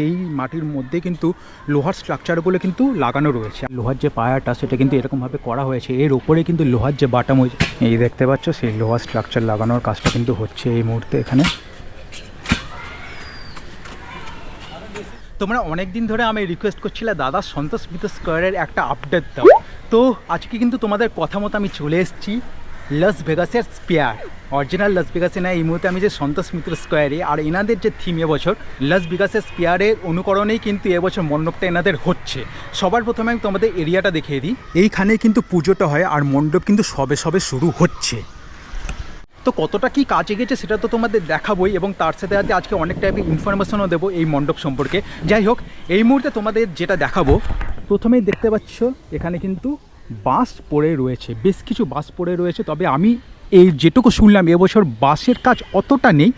সেই মাটির মধ্যে কিন্তু লোহার স্ট্রাকচারগুলো কিন্তু লাগানো রয়েছে। লোহার যে পায়াটা, সেটা কিন্তু এরকমভাবে করা হয়েছে। এর ওপরে কিন্তু লোহার যে বাটাম হয়েছে এই দেখতে পাচ্ছ, সেই লোহার স্ট্রাকচার লাগানোর কাজটা কিন্তু হচ্ছে এই মুহূর্তে এখানে। তোমরা অনেক দিন ধরে আমি রিকোয়েস্ট করছিলে, দাদা, সন্তোষ মিত্র স্কোয়ারের একটা আপডেট দাও। তো আজকে কিন্তু তোমাদের কথা মতো আমি চলে এসেছি। লস ভেগাসের স্পেয়ার অরিজিনাল লস ভেগাসে না, এই মুহূর্তে আমি যে সন্তোষ মিত্র স্কোয়ারে আর এনাদের যে থিম এবছর লস ভেগাসের স্পেয়ারের অনুকরণেই কিন্তু এবছর মণ্ডপটা এনাদের হচ্ছে। সবার প্রথমে আমি তোমাদের এরিয়াটা দেখিয়ে দিই। এইখানে কিন্তু পুজোটা হয়, আর মণ্ডপ কিন্তু সবে সবে শুরু হচ্ছে। তো কতটা কি কাজ এগেছে সেটা তো তোমাদের দেখাবোই, এবং তার সাথে সাথে আজকে অনেক টাইপের ইনফরমেশনও দেবো এই মণ্ডপ সম্পর্কে। যাই হোক, এই মুহূর্তে তোমাদের যেটা দেখাবো, প্রথমেই দেখতে পাচ্ছ, এখানে কিন্তু বাস পড়ে রয়েছে বেশ কিছু বাস পড়ে রয়েছে তবে আমি এই যেটুকু শুনলাম, এবছর বাসের কাজ অতটা নেই।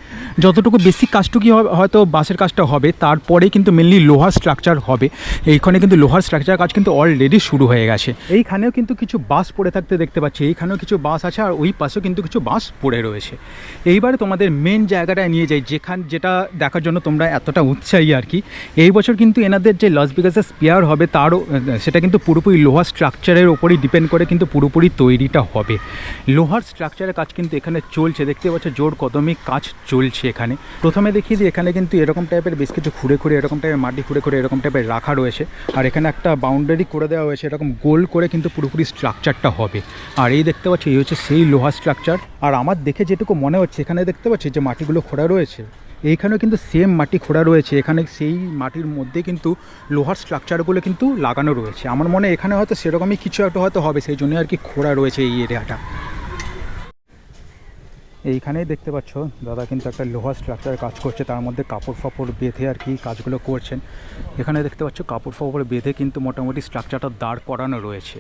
যতটুকু বেসিক কাজটুকু হয়তো বাসের কাজটা হবে, তারপরে কিন্তু মেনলি লোহার স্ট্রাকচার হবে। এইখানে কিন্তু লোহার স্ট্রাকচার কাজ কিন্তু অলরেডি শুরু হয়ে গেছে। এইখানেও কিন্তু কিছু বাস পড়ে থাকতে দেখতে পাচ্ছি। এইখানেও কিছু বাস আছে, আর ওই পাশেও কিন্তু কিছু বাস পড়ে রয়েছে। এইবারে তোমাদের মেন জায়গাটায় নিয়ে যাই, যেখান, যেটা দেখার জন্য তোমরা এতটা উৎসাহী আর কি। এই বছর কিন্তু এনাদের যে লস বিগাসের স্পেয়ার হবে, তারও, সেটা কিন্তু পুরোপুরি লোহার স্ট্রাকচারের ওপরই ডিপেন্ড করে কিন্তু পুরোপুরি তৈরিটা হবে। লোহার স্ট্রাকচারের কাজ কিন্তু এখানে চলছে। দেখতে পাচ্ছ জোর কদমে কাজ চলছে এখানে। প্রথমে দেখিয়ে দিই, এখানে কিন্তু এরকম টাইপের বেশ কিছু খুঁড়ে খুঁড়ে, এরকম টাইপের মাটি খুঁড়ে খুঁড়ে, এরকম টাইপের রাখা রয়েছে। আর এখানে একটা বাউন্ডারি করে দেওয়া হয়েছে, এরকম গোল করে কিন্তু পুরোপুরি স্ট্রাকচারটা হবে। আর এই দেখতে পাচ্ছি, এই হচ্ছে সেই লোহার স্ট্রাকচার আর আমার দেখে যেটুকু মনে হচ্ছে, এখানে দেখতে পাচ্ছি যে মাটিগুলো খোঁড়া রয়েছে। এইখানেও কিন্তু সেম মাটি খোঁড়া রয়েছে। এখানে সেই মাটির মধ্যে কিন্তু লোহার স্ট্রাকচারগুলো কিন্তু লাগানো রয়েছে। আমার মনে এখানে হয়তো সেরকমই কিছু একটা হয়তো হবে, সেই জন্যই আর কি খোঁড়া রয়েছে এই এরিয়াটা এইখানেই দেখতে পাচ্ছ, দাদা কিন্তু একটা লোহার স্ট্রাকচার কাজ করছে, তার মধ্যে কাপড় ফাপড় বেঁধে আর কি কাজগুলো করছেন। এখানে দেখতে পাচ্ছ, কাপড় ফাপড় বেঁধে কিন্তু মোটামুটি স্ট্রাকচারটা দাঁড় করানো রয়েছে।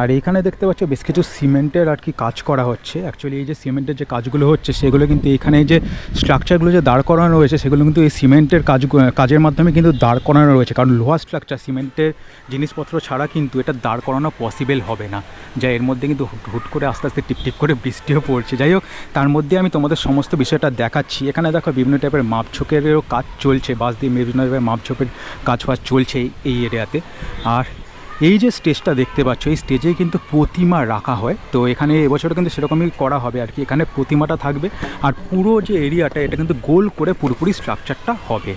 আর এইখানে দেখতে পাচ্ছ বেশ কিছু সিমেন্টের আর কি কাজ করা হচ্ছে। অ্যাকচুয়ালি এই যে সিমেন্টের যে কাজগুলো হচ্ছে, সেগুলো কিন্তু এখানে যে স্ট্রাকচারগুলো যে দাঁড় করানো রয়েছে, সেগুলো কিন্তু এই সিমেন্টের কাজ কাজের মাধ্যমে কিন্তু দাঁড় করানো রয়েছে। কারণ লোহার স্ট্রাকচার সিমেন্টের জিনিসপত্র ছাড়া কিন্তু এটা দাঁড় করানো পসিবল হবে না। যা এর মধ্যে কিন্তু হুট করে আস্তে আস্তে, টিপ টিপ করে বৃষ্টিও পড়ছে। যাই হোক, তার মধ্যে আমি তোমাদের সমস্ত বিষয়টা দেখাচ্ছি। এখানে দেখো বিভিন্ন টাইপের মাপঝোঁকেরও কাজ চলছে। বাস দিয়ে বিভিন্ন টাইপের মাপঝোঁকের কাজ ফাজ চলছে এই এরিয়াতে আর এই যে স্টেজটা দেখতে পাচ্ছ, এই স্টেজে কিন্তু প্রতিমা রাখা হয়। তো এখানে এবছরও কিন্তু সেরকমই করা হবে আর কি। এখানে প্রতিমাটা থাকবে আর পুরো যে এরিয়াটা, এটা কিন্তু গোল করে পুরোপুরি স্ট্রাকচারটা হবে।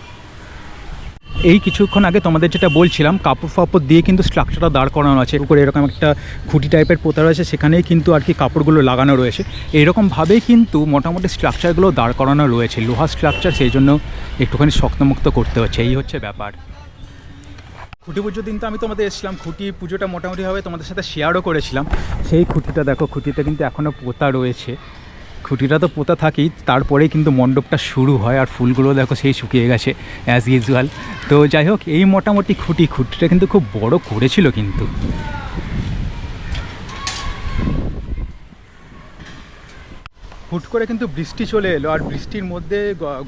এই কিছুক্ষণ আগে তোমাদের যেটা বলছিলাম, কাপড় ফাপড় দিয়ে কিন্তু স্ট্রাকচারটা দাঁড় করানো আছে। উপরে এরকম একটা খুঁটি টাইপের পোতা রয়েছে, সেখানেই কিন্তু আর কি কাপড়গুলো লাগানো রয়েছে। এইরকমভাবেই কিন্তু মোটামুটি স্ট্রাকচারগুলো দাঁড় করানো রয়েছে লোহার স্ট্রাকচার, সেই জন্য একটুখানি শক্তমুক্ত করতে হচ্ছে। এই হচ্ছে ব্যাপার। খুঁটি পুজোর দিন তো আমি তোমাদের এসেছিলাম। খুঁটি পুজোটা মোটামুটিভাবে তোমাদের সাথে শেয়ারও করেছিলাম। সেই খুঁটিটা দেখো, খুঁটিতে কিন্তু এখনও পোতা রয়েছে। খুঁটিটা তো পোতা থাকেই, তারপরেই কিন্তু মণ্ডপটা শুরু হয় আর ফুলগুলো দেখো সেই শুকিয়ে গেছে অ্যাজ ইউজুয়াল তো যাই হোক, এই মোটামুটি খুঁটি, খুঁটিটা কিন্তু খুব বড় করেছিল কিন্তু। হুট করে কিন্তু বৃষ্টি চলে এলো, আর বৃষ্টির মধ্যে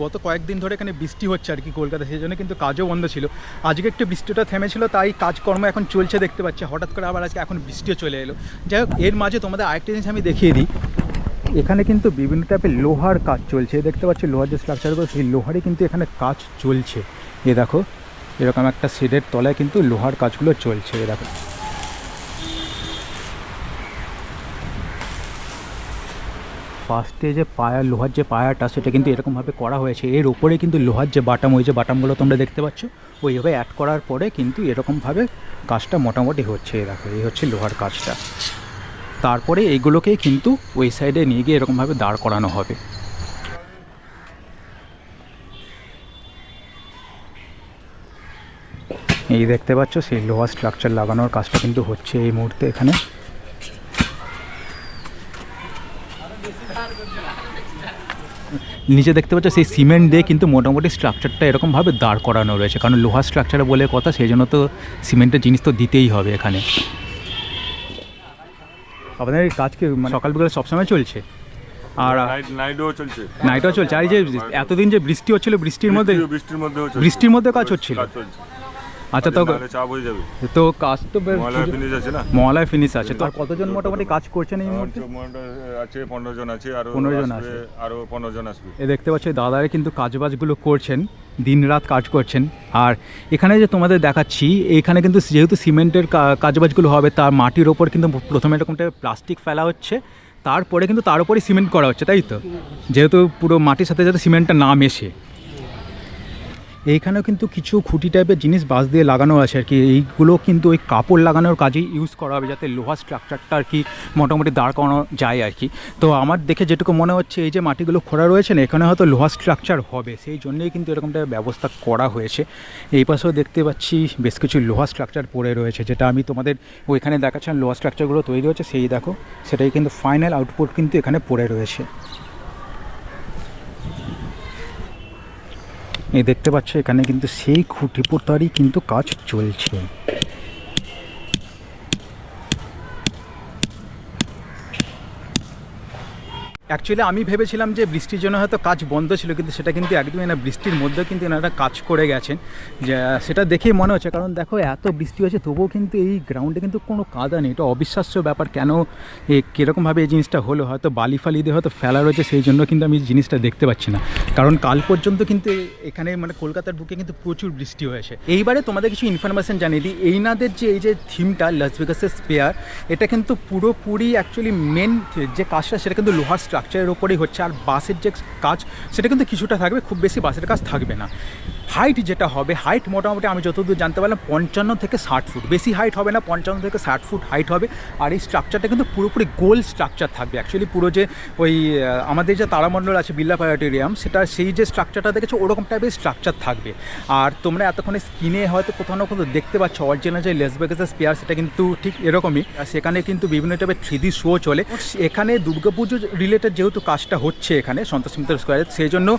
গত কয়েকদিন ধরে এখানে বৃষ্টি হচ্ছে আর কি কলকাতা, সেই জন্য কিন্তু কাজও বন্ধ ছিল। আজকে একটু বৃষ্টিটা থেমেছিল, তাই কাজকর্ম এখন চলছে দেখতে পাচ্ছি। হঠাৎ করে আবার আজকে এখন বৃষ্টিও চলে এলো। যাই হোক, এর মাঝে তোমাদের আরেকটা জিনিস আমি দেখিয়ে দিই। এখানে কিন্তু বিভিন্ন টাইপের লোহার কাজ চলছে। দেখতে পাচ্ছি, লোহার যে স্ট্রাকচারগুলো সেই লোহারই কিন্তু এখানে কাজ চলছে। এ দেখো, এরকম একটা শেডের তলায় কিন্তু লোহার কাজগুলো চলছে। এ দেখো। ফার্স্টে যে পায়া, লোহার যে পায়াটা, সেটা কিন্তু এরকমভাবে করা হয়েছে। এর উপরে কিন্তু লোহার যে বাটাম, ওই যে বাটামগুলো তোমরা দেখতে পাচ্ছ, ওইভাবে অ্যাড করার পরে কিন্তু এরকমভাবে কাজটা মোটামুটি হচ্ছে। দেখো, এই হচ্ছে লোহার কাজটা। তারপরে এইগুলোকেই কিন্তু ওই সাইডে নিয়ে গিয়ে এরকমভাবে দাঁড় করানো হবে। এই দেখতে পাচ্ছ, সেই লোহার স্ট্রাকচার লাগানোর কাজটা কিন্তু হচ্ছে এই মুহূর্তে এখানে। নিচে দেখতে পাচ্ছ সেই সিমেন্ট দিয়ে কিন্তু মোটামুটি স্ট্রাকচারটা এরকমভাবে দাঁড় করানো রয়েছে। কারণ লোহার স্ট্রাকচার বলে কথা সেই জন্য তো সিমেন্টের জিনিস তো দিতেই হবে এখানে। আপনাদের এই কাজ কি মানে সকাল বিকাল সবসময় চলছে? আর নাইট নাইটও চলছে। নাইটও চলছে। আর এই যে এতদিন যে বৃষ্টি হচ্ছিল বৃষ্টির মধ্যে বৃষ্টির মধ্যে কাজ হচ্ছিল? আচ্ছা তো চাপ হয়ে যাবে। তো কাজ তো ময়লা ফিনিশ আছে না? মহলায় ফিনিশ আছে তো আর কতজন মোটামুটি কাজ করছেন এই মুহূর্তে? আছে পনেরো জন আছে আরও 15 জন আসবে, আরও পনেরো জন আসবে। এ দেখতে পাচ্ছ দাদারা কিন্তু কাজবাজগুলো করছেন দিন রাত কাজ করছেন। আর এখানে যে তোমাদের দেখাচ্ছি এখানে কিন্তু যেহেতু সিমেন্টের কাজবাজগুলো হবে তার মাটির ওপর কিন্তু প্রথমে এরকমটা প্লাস্টিক ফেলা হচ্ছে। তারপরে কিন্তু তার উপরে সিমেন্ট করা হচ্ছে তাই তো? যেহেতু পুরো মাটির সাথে যাতে সিমেন্টটা না মেশে। এইখানেও কিন্তু কিছু খুঁটি টাইপের জিনিস বাস দিয়ে লাগানো আছে আর কি। এইগুলো কিন্তু ওই কাপড় লাগানোর কাজেই ইউজ করা হবে যাতে লোহার স্ট্রাকচারটা আর কি মোটামুটি দাঁড় করানো যায় আর কি। তো আমার দেখে যেটুকু মনে হচ্ছে এই যে মাটিগুলো খোঁড়া রয়েছে না, এখানে হয়তো লোহার স্ট্রাকচার হবে। সেই জন্যই কিন্তু এরকমটা ব্যবস্থা করা হয়েছে। এই পাশেও দেখতে পাচ্ছি বেশ কিছু লোহার স্ট্রাকচার পড়ে রয়েছে, যেটা আমি তোমাদের ওইখানে দেখাচ্ছিলাম। লোহার স্ট্রাকচারগুলো তৈরি হচ্ছে, সেই দেখো, সেটাই কিন্তু ফাইনাল আউটপুট কিন্তু এখানে পড়ে রয়েছে। এই দেখতে পাচ্ছ এখানে কিন্তু সেই খুঁটি পোতারই কিন্তু কাজ চলছে। অ্যাকচুয়ালি আমি ভেবেছিলাম যে বৃষ্টির জন্য হয়তো কাজ বন্ধ ছিল, কিন্তু সেটা কিন্তু একদমই না। বৃষ্টির মধ্যেও কিন্তু এনারা কাজ করে গেছেন। সেটা দেখেই মনে হচ্ছে, কারণ দেখো, এত বৃষ্টি হয়েছে, তবুও কিন্তু এই গ্রাউন্ডে কিন্তু কোনো কাদা নেই। এটা অবিশ্বাস্য ব্যাপার, কেন এ কীরকমভাবে এই জিনিসটা হলো? হয়তো বালি ফালি দিয়ে হয়তো ফেলা রয়েছে, সেই জন্য কিন্তু আমি জিনিসটা দেখতে পাচ্ছি না। কারণ কাল পর্যন্ত কিন্তু এখানে মানে কলকাতার বুকে কিন্তু প্রচুর বৃষ্টি হয়েছে। এইবারে তোমাদের কিছু ইনফরমেশন জানিয়ে দিই। এইনাদের যে, এই যে থিমটা লাস ভেগাসের স্পেয়ার এটা কিন্তু পুরোপুরি অ্যাকচুয়ালি মেন যে কাজটা, সেটা কিন্তু লোহার স্ট্রাকচারের ওপরেই হচ্ছে আর বাসের যে কাজ, সেটা কিন্তু কিছুটা থাকবে, খুব বেশি বাসের কাজ থাকবে না। হাইট যেটা হবে হাইট মোটামুটি আমি যতদূর জানতে পারলাম পঞ্চান্ন থেকে ষাট ফুট। বেশি হাইট হবে না পঞ্চান্ন থেকে ষাট ফুট হাইট হবে। আর এই স্ট্রাকচারটা কিন্তু পুরোপুরি গোল স্ট্রাকচার থাকবে। অ্যাকচুয়ালি পুরো যে ওই আমাদের যে তারামণ্ডল আছে বিল্লা প্যারাটোরিয়াম সেটা সেই যে স্ট্রাকচারটা দেখেছ ওরকম টাইপের স্ট্রাকচার থাকবে। আর তোমরা এতক্ষণে স্ক্রিনে হয়তো কোথাও না কোথাও দেখতে পাচ্ছ অরিজিনাল যে লেসবেগাসের স্পেয়ার সেটা কিন্তু ঠিক এরকমই। আর সেখানে কিন্তু বিভিন্ন টাইপের থ্রি শো চলে। এখানে দুর্গাপুজো রিলেটেড যেহেতু কাজটা হচ্ছে এখানে সন্তোষ মিত্র স্কোয়ারে সেই জন্য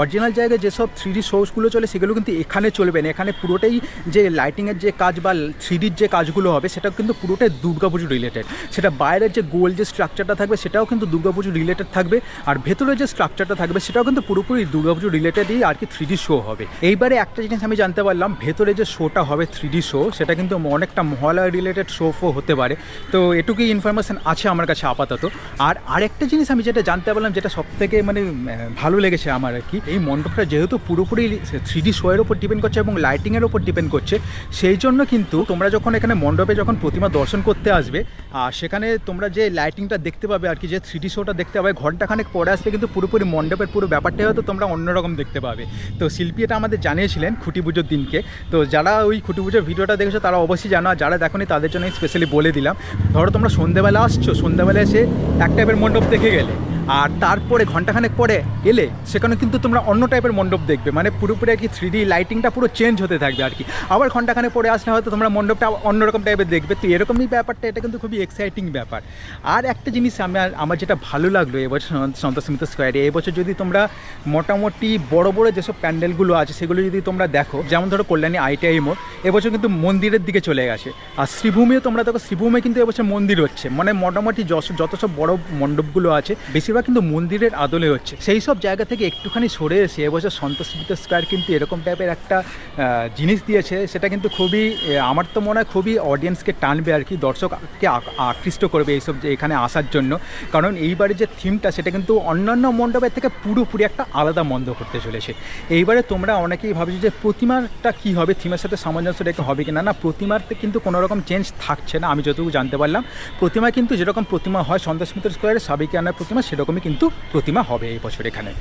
অরিজিনাল জায়গায় যেসব থ্রি ডি শোসগুলো চলে সেগুলো কিন্তু এখানে চলবে না। এখানে পুরোটাই যে লাইটিংয়ের যে কাজ বা থ্রি ডির যে কাজগুলো হবে সেটা কিন্তু পুরোটাই দুর্গাপুজো রিলেটেড সেটা বাইরের যে গোল যে স্ট্রাকচারটা থাকবে, সেটাও কিন্তু দুর্গাপুজো রিলেটেড থাকবে। আর ভেতরে যে স্ট্রাকচারটা থাকবে, সেটাও কিন্তু পুরোপুরি দুর্গাপুজো রিলেটেডই আর কি থ্রি ডি শো হবে। এইবারে একটা জিনিস আমি জানতে পারলাম, ভেতরে যে শোটা হবে থ্রি ডি শো সেটা কিন্তু অনেকটা মহালয়া রিলেটেড শো ফো হতে পারে। তো এটুকুই ইনফরমেশন আছে আমার কাছে আপাতত। আর আরেকটা জিনিস আমি যেটা জানতে পারলাম, যেটা সব থেকে মানে ভালো লেগেছে আমার আর কি, এই মণ্ডপটা যেহেতু পুরোপুরি থ্রি ডি শোয়ের ওপর ডিপেন্ড করছে এবং লাইটিংয়ের ওপর ডিপেন্ড করছে, সেই জন্য কিন্তু তোমরা যখন এখানে মণ্ডপে যখন প্রতিমা দর্শন করতে আসবে আর সেখানে তোমরা যে লাইটিংটা দেখতে পাবে আর কি, যে থ্রি শোটা দেখতে পাবে ঘন্টাখানেক পরে আসলে কিন্তু পুরোপুরি মণ্ডপের পুরো ব্যাপারটাই হয়তো তোমরা অন্যরকম দেখতে পাবে। তো শিল্পী এটা আমাদের জানিয়েছিলেন খুঁটি পুজোর দিনকে। তো যারা ওই খুঁটি পুজোর ভিডিওটা দেখেছ, তারা অবশ্যই জানো, আর যারা দেখোনি, তাদের জন্য স্পেশালি বলে দিলাম। ধরো তোমরা সন্ধ্যেবেলা আসছো, সন্ধ্যেবেলা এসে এক টাইপের মণ্ডপ দেখে গেলে। আর তারপরে ঘন্টাখানেক পরে এলে সেখানে কিন্তু তোমরা অন্য টাইপের মণ্ডপ দেখবে। মানে পুরোপুরি আর কি থ্রি লাইটিংটা পুরো চেঞ্জ হতে থাকবে আর কি। আবার ঘন্টাখানেক পরে আসলে হয়তো তোমরা মণ্ডপটা অন্যরকম টাইপের দেখবে। তো এরকমই ব্যাপারটা, এটা কিন্তু খুবই এক্সাইটিং ব্যাপার। আর একটা জিনিস আমার আমার যেটা ভালো লাগল এবছর সন্তোষ মিত্র স্কোয়ারে এবছর যদি তোমরা মোটামুটি বড় বড় যেসব প্যান্ডেলগুলো আছে সেগুলো যদি তোমরা দেখো, যেমন ধরো কল্যাণী আইটিআই মোড়, এবছর কিন্তু মন্দিরের দিকে চলে গেছে। আর শ্রীভূমিও তোমরা দেখো, শ্রীভূমে কিন্তু এবছর মন্দির হচ্ছে। মানে মোটামুটি যত সব বড় মণ্ডপগুলো আছে, বেশিরভাগ কিন্তু মন্দিরের আদলে হচ্ছে। সেই সব জায়গা থেকে একটুখানি সরে এসে এবছর সন্তোষ স্কোয়ার কিন্তু এরকম টাইপের একটা জিনিস দিয়েছে। সেটা কিন্তু খুবই আমার তো মনে হয় খুবই অডিয়েন্সকে টানবে আর কি, দর্শককে আকৃষ্ট করবে এইসব যে এখানে আসার জন্য। কারণ এইবারে যে থিমটা সেটা কিন্তু অন্যান্য মণ্ডপের থেকে পুরোপুরি একটা আলাদা মণ্ডপ করতে চলেছে। এইবারে তোমরা অনেকেই ভাবছ যে প্রতিমাটা কী হবে? থিমের সাথে সামঞ্জস্য রেখে হবে কিনা? না, প্রতিমাতে কিন্তু কোনো রকম চেঞ্জ থাকছে না, আমি যতটুকু জানতে পারলাম। প্রতিমা কিন্তু যেরকম প্রতিমা হয় সন্তোষ মিত্র স্কোয়ারে সাবিকিয়ানার প্রতিমা সেরকমই কিন্তু প্রতিমা হবে এই বছর এখানে।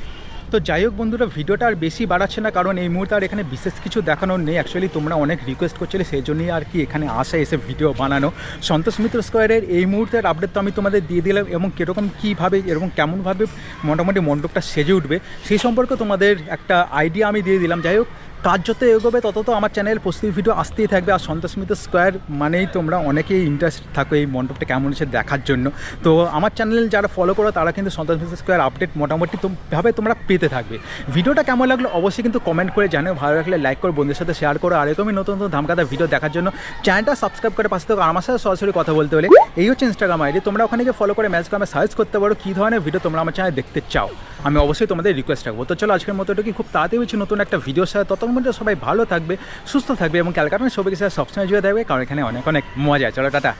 তো যাই হোক বন্ধুরা, ভিডিওটা আর বেশি বাড়াচ্ছে না, কারণ এই মুহূর্তে আর এখানে বিশেষ কিছু দেখানোর নেই। অ্যাকচুয়ালি তোমরা অনেক রিকোয়েস্ট করছিলে, সেই জন্যই আর কি এখানে আসা, এসে ভিডিও বানানো। সন্তোষ মিত্র স্কোয়ারের এই মুহূর্তের আপডেট তো আমি তোমাদের দিয়ে দিলাম, এবং কীরকম, কীভাবে, এরকম কেমনভাবে মোটামুটি মণ্ডপটা সেজে উঠবে, সেই সম্পর্কে তোমাদের একটা আইডিয়া আমি দিয়ে দিলাম। যাই হোক কাজ যত এগোবে, তত তো আমার চ্যানেল প্রস্তুতি ভিডিও আসতেই থাকবে। আর সন্তোষ মিত্র স্কোয়ার মানেই তোমরা অনেকেই ইন্টারেস্ট থাকো এই মণ্ডপটা কেমন হচ্ছে দেখার জন্য। তো আমার চ্যানেল যারা ফলো করো, তারা কিন্তু সন্তোষ মিত্র স্কোয়ার আপডেট মোটামুটি ভাবে তোমরা পেতে থাকবে। ভিডিওটা কেমন লাগল অবশ্যই কিন্তু কমেন্ট করে জানো ভালো লাগলে লাইক করো, বন্ধুদের সাথে শেয়ার করো। আর এরকমই নতুন নতুন ধামকাদা ভিডিও দেখার জন্য চ্যানেলটা সাবস্ক্রাইব করে পাশে থাকো। আমার সাথে সরাসরি কথা বলতে হলে এই হচ্ছে ইনস্টাগ্রাম আইডি তোমরা ওখানে গিয়ে ফলো করে ম্যাচ করে সার্চ করতে পারো কী ধরনের ভিডিও তোমরা আমার চ্যানেলে দেখতে চাও। আমি অবশ্যই তোমাদের রিকোয়েস্ট রাখব। তো চলো আজকের মতো এটা কি খুব তাড়াতাড়ি নতুন একটা ভিডিওর সাথে তত তখন পর্যন্ত সবাই ভালো থাকবে, সুস্থ থাকবে এবং ক্যালকাটা সবাইকে সবসময় জুড়ে থাকবে, কারণ এখানে অনেক অনেক মজা। চলো, টাটা।